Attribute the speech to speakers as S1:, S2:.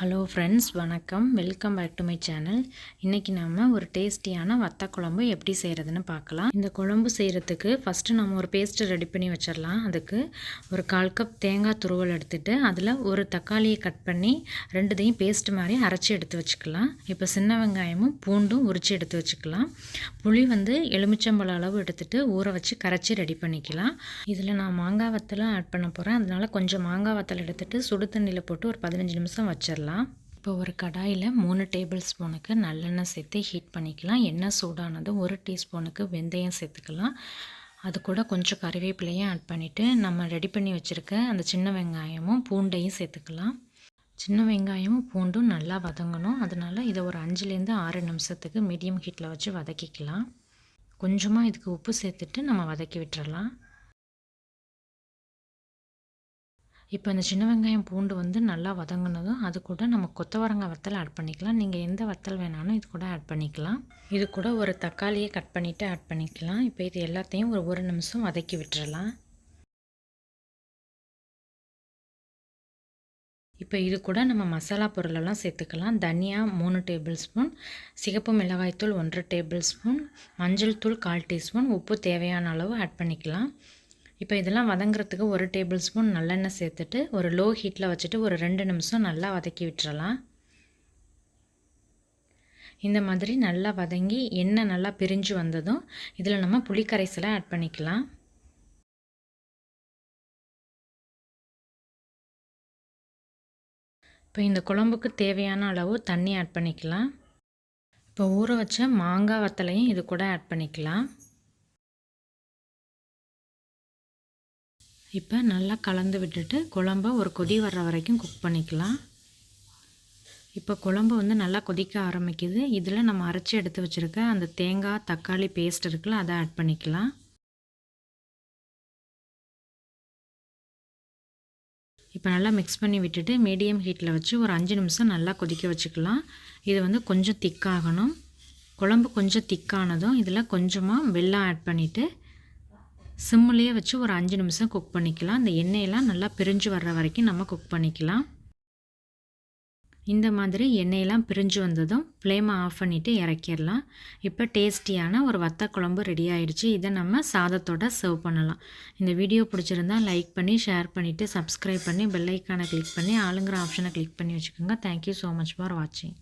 S1: Hello friends வணக்கம். Welcome back to my channel இன்றைக்கி நம்ம ஒரு டேஸ்டியான வத்த குழம்பு எப்படி செய்கிறதுன்னு பார்க்கலாம். இந்த குழம்பு செய்கிறதுக்கு ஃபஸ்ட்டு நம்ம ஒரு பேஸ்ட்டு ரெடி பண்ணி வச்சிடலாம். அதுக்கு ஒரு கால் கப் தேங்காய் துருவல் எடுத்துகிட்டு அதில் ஒரு தக்காளியை கட் பண்ணி ரெண்டுத்தையும் பேஸ்ட் மாதிரி அரைச்சி எடுத்து வச்சுக்கலாம். இப்போ சின்ன வெங்காயமும் பூண்டும் உரித்து எடுத்து வச்சுக்கலாம். புளி வந்து எலுமிச்சம்பழ அளவு எடுத்துகிட்டு ஊற வச்சு கரைச்சி ரெடி பண்ணிக்கலாம். இதில் நான் மாங்காய் வத்தலாம் ஆட் பண்ண போகிறேன் அதனால் கொஞ்சம் மாங்காய் வத்தல் எடுத்துகிட்டு சுடு தண்ணியில் போட்டு ஒரு பதினஞ்சு நிமிஷம் வச்சிடலாம். இப்போ ஒரு கடாயில் மூணு டேபிள் ஸ்பூனுக்கு நல்லெண்ணெய் சேர்த்து ஹீட் பண்ணிக்கலாம். எண்ணெய் சூடானதும் ஒரு டீஸ்பூனுக்கு வெந்தயம் சேர்த்துக்கலாம். அது கூட கொஞ்சம் கறிவேப்பிலையும் ஆட் பண்ணிவிட்டு நம்ம ரெடி பண்ணி வச்சுருக்க அந்த சின்ன வெங்காயமும் பூண்டையும் சேர்த்துக்கலாம். சின்ன வெங்காயமும் பூண்டும் நல்லா வதங்கணும். அதனால் இதை ஒரு அஞ்சுலேருந்து ஆறு நிமிஷத்துக்கு மீடியம் ஹீட்டில் வச்சு வதக்கிக்கலாம். கொஞ்சமாக இதுக்கு உப்பு சேர்த்துட்டு நம்ம வதக்கி விட்டுறலாம். இப்போ இந்த சின்ன வெங்காயம் பூண்டு வந்து நல்லா வதங்கினதும் அது கூட நம்ம கொத்தவரங்காய் வத்தல் ஆட் பண்ணிக்கலாம். நீங்கள் எந்த வத்தல் வேணாலும் இது கூட ஆட் பண்ணிக்கலாம். இது கூட ஒரு தக்காளியை கட் பண்ணிவிட்டு ஆட் பண்ணிக்கலாம். இப்போ இது எல்லாத்தையும் ஒரு ஒரு நிமிஷம் வதக்கி விட்டுறலாம். இப்போ இது கூட நம்ம மசாலா பொருளெல்லாம் சேர்த்துக்கலாம். தனியா மூணு டேபிள் ஸ்பூன் சிகப்பு மிளகாய்த்தூள் ஒன்றரை டேபிள் ஸ்பூன் மஞ்சள் தூள் கால் டீஸ்பூன் உப்பு தேவையான அளவு ஆட் பண்ணிக்கலாம். இப்போ இதெல்லாம் வதங்குறதுக்கு ஒரு டேபிள் ஸ்பூன் நல்லெண்ணெய் சேர்த்துட்டு ஒரு லோ ஹீட்டில் வச்சுட்டு ஒரு ரெண்டு நிமிஷம் நல்லா வதக்கி விட்டுறலாம். இந்த மாதிரி நல்லா வதங்கி எண்ணெய் நல்லா பிரிஞ்சு வந்ததும் இதில் நம்ம புளிக்கரைசலை ஆட் பண்ணிக்கலாம். இப்போ இந்த குழம்புக்கு தேவையான அளவு தண்ணி ஆட் பண்ணிக்கலாம். இப்போ ஊற வச்ச மாங்காய் வத்தலையும் இது கூட ஆட் பண்ணிக்கலாம். இப்போ நல்லா கலந்து விட்டுட்டு குழம்ப ஒரு கொதி வர்ற வரைக்கும் குக் பண்ணிக்கலாம். இப்போ குழம்பு வந்து நல்லா கொதிக்க ஆரம்பிக்குது. இதில் நம்ம அரைச்சி எடுத்து வச்சுருக்க அந்த தேங்காய் தக்காளி பேஸ்ட் இருக்குல்ல அதை ஆட் பண்ணிக்கலாம். இப்போ நல்லா மிக்ஸ் பண்ணி விட்டுட்டு மீடியம் ஹீட்டில் வச்சு ஒரு அஞ்சு நிமிஷம் நல்லா கொதிக்க வச்சுக்கலாம். இது வந்து கொஞ்சம் திக்காகணும் குழம்பு கொஞ்சம் திக்கானதும் இதில் கொஞ்சமாக வெல்லம் ஆட் பண்ணிவிட்டு சிம்மிலேயே வச்சு ஒரு அஞ்சு நிமிஷம் குக் பண்ணிக்கலாம். இந்த எண்ணெயெல்லாம் நல்லா பிரிஞ்சு வர்ற வரைக்கும் நம்ம குக் பண்ணிக்கலாம். இந்த மாதிரி எண்ணெயெல்லாம் பிரிஞ்சு வந்ததும் ஃப்ளேமை ஆஃப் பண்ணிவிட்டு இறக்கிடலாம். இப்போ டேஸ்டியான ஒரு வத்த குழம்பு ரெடி ஆயிடுச்சு. இதை நம்ம சாதத்தோட சர்வ் பண்ணலாம். இந்த வீடியோ பிடிச்சிருந்தால் லைக் பண்ணி ஷேர் பண்ணிவிட்டு சப்ஸ்கிரைப் பண்ணி பெல்லைக்கானை கிளிக் பண்ணி ஆளுங்கிற ஆப்ஷனை கிளிக் பண்ணி வச்சுக்கோங்க. தேங்க்யூ ஸோ மச் ஃபார் வாட்சிங்